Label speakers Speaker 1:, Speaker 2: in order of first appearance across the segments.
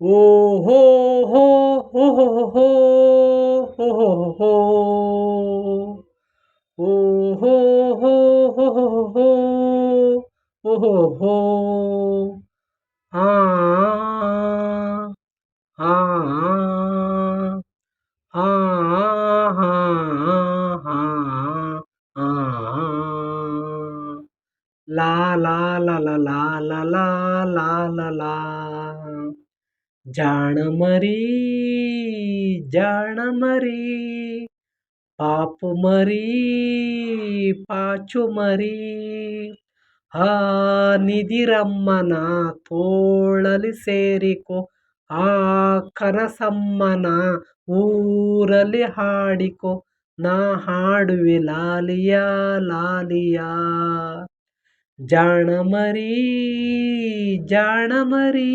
Speaker 1: ಓ ಹೋ ಹೋ ಹೋ ಹೋ ಹೋ ಹೋ ಹೋ ಹೋ ಓ ಹೋ ಹೋ ಹೋ ಹೋ ಹೋ ಹೋ ಹೋ ಹೋ ಆ ಆ ಆ ಆ ಲಾ ಲಾ ಲ ಲ ಲಾ ಲ ಲಾ ಲಾ ಜಾಣಮರಿ ಜಾಣ ಮರಿ ಜಾಣ ಮರಿ ಪಾಪು ಮರಿ ಪಾಚು ಮರಿ ಆ ನಿಧಿರಮ್ಮನ ತೋಳಲಿ ಸೇರಿಕೊ, ಆ ಕನಸಮ್ಮನ ಊರಲ್ಲಿ ಹಾಡಿಕೊ, ನಾ ಹಾಡುವೆ ಲಾಲಿಯ ಲಾಲಿಯ. ಜಾಣ ಜಾಣಮರಿ ಜಾಣ ಮರಿ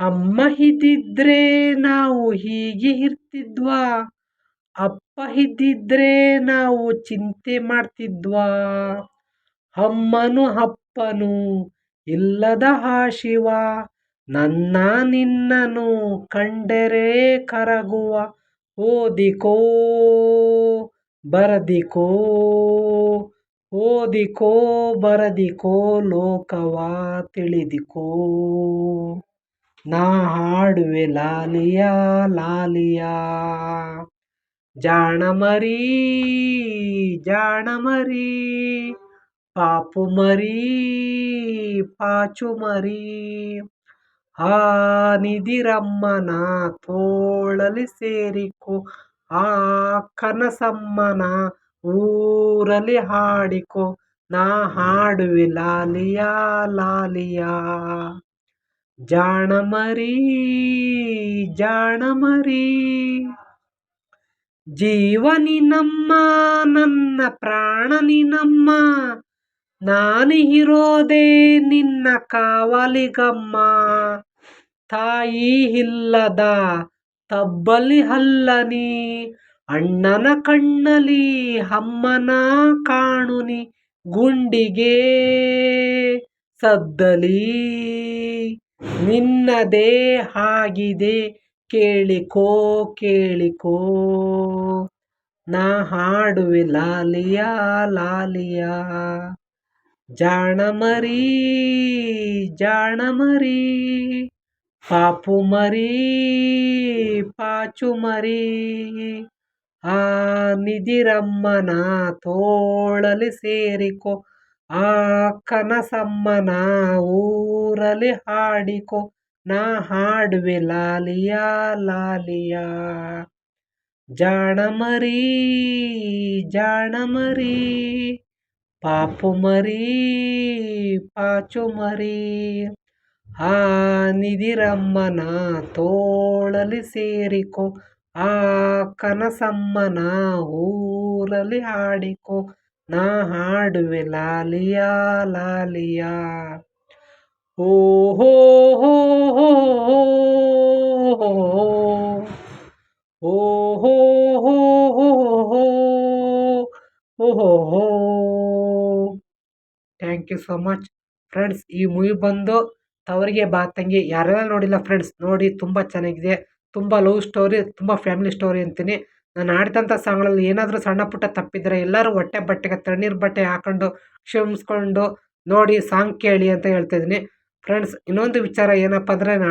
Speaker 1: ಅಮ್ಮ ಇದ್ದಿದ್ರೆ ನಾವು ಹೀಗೆ ಇರ್ತಿದ್ವಾ? ಅಪ್ಪ ಇದ್ದಿದ್ರೆ ನಾವು ಚಿಂತೆ ಮಾಡ್ತಿದ್ವಾ? ಅಮ್ಮನು ಅಪ್ಪನು ಇಲ್ಲದ ಹಾಶಿವ ನನ್ನ ನಿನ್ನನು ಕಂಡರೆ ಕರಗುವ. ಓದಿಕೋ, ಬರದಿಕೋ ಓದಿಕೋ, ಬರದಿಕೋ, ಲೋಕವ ತಿಳಿದಿಕೋ. ನಾ ಹಾಡುವೆ ಲಾಲಿಯ ಲಾಲಿಯ. ಜಾಣ ಜಾಣಮರಿ ಜಾಣ ಮರಿ. ಪಾಪು ಮರಿ, ಪಾಚು ಮರಿ. ಆ ನಿಧಿರಮ್ಮನ ತೋಳಲಿ ಸೇರಿಕೊ, ಆ ಕನಸಮ್ಮನ ಊರಲಿ ಹಾಡಿಕೊ. ನಾ ಹಾಡುವೆ ಲಾಲಿಯ ಲಾಲಿಯ. ಜಾಣಮರಿ ಜಾಣಮರಿ. ಜೀವನಿ ನಮ್ಮ, ನನ್ನ ಪ್ರಾಣನಿ ನಮ್ಮ. ಇರೋದೇ ನಿನ್ನ ಕಾವಲಿಗಮ್ಮ. ತಾಯಿ ಇಲ್ಲದ ತಬ್ಬಲಿ ಹಲ್ಲನಿ ಅಣ್ಣನ ಕಣ್ಣಲಿ ಅಮ್ಮನ ಕಾಣುನಿ. ಗುಂಡಿಗೆ ಸದ್ದಲಿ. ನಿನ್ನದೇ ಆಗಿದೆ. ಕೇಳಿಕೋ ಕೇಳಿಕೋ. ನಾ ಹಾಡುವೆ ಲಾಲಿಯ ಲಾಲಿಯ. ಜಾಣ ಮರಿ ಜಾಣ ಮರಿ ಪಾಪು ಮರಿ, ಪಾಚು ಮರಿ. ಆ ನಿಧಿರಮ್ಮನ ತೋಳಲಿ ಸೇರಿಕೊ. ಆ ಕನಸಮ್ಮನ ಊರಲ್ಲಿ ಹಾಡಿಕೊ, ನಾ ಹಾಡುವೆ ಲಾಲಿಯ ಲಾಲಿಯ. ಜಾಣ ಮರಿ ಜಾಣ ಮರಿ ಪಾಪು ಮರಿ ಪಾಚು ಮರಿ ಆ ನಿಧಿರಮ್ಮನ ತೋಳಲಿ ಸೇರಿಕೊ, ಆ ಕನಸಮ್ಮನ ಊರಲ್ಲಿ ಹಾಡಿಕೊ ನಾ ಹಾಡುವೆ ಲಾಲಿಯ ಲಾಲಿಯ ಓ ಹೋ ಹೋ ಹೋ ಹೋ ಹೋ ಹೋ ಹೋ thank you so much friends ಈ ಮೂವಿ ಬಂದು ತವರಿಗೆ ಬಾ ತಂಗಿ ಯಾರೆಲ್ಲ ನೋಡಿಲ್ಲ ಫ್ರೆಂಡ್ಸ್ ನೋಡಿ ತುಂಬ ಚೆನ್ನಾಗಿದೆ ತುಂಬ ಲವ್ ಸ್ಟೋರಿ ತುಂಬ ಫ್ಯಾಮಿಲಿ ಸ್ಟೋರಿ ಅಂತೀನಿ ನಾನು ಆಡಿದಂಥ ಸಾಂಗ್ಗಳಲ್ಲಿ ಏನಾದರೂ ಸಣ್ಣ ಪುಟ್ಟ ತಪ್ಪಿದ್ರೆ ಎಲ್ಲರೂ ಹೊಟ್ಟೆ ಬಟ್ಟೆಗೆ ತಣ್ಣೀರು ಬಟ್ಟೆ ಹಾಕೊಂಡು ಕ್ಷಮಿಸ್ಕೊಂಡು ನೋಡಿ ಸಾಂಗ್ ಕೇಳಿ ಅಂತ ಹೇಳ್ತಾ ಇದ್ದೀನಿ. ಫ್ರೆಂಡ್ಸ್, ಇನ್ನೊಂದು ವಿಚಾರ ಏನಪ್ಪ ಅಂದರೆ ನಾ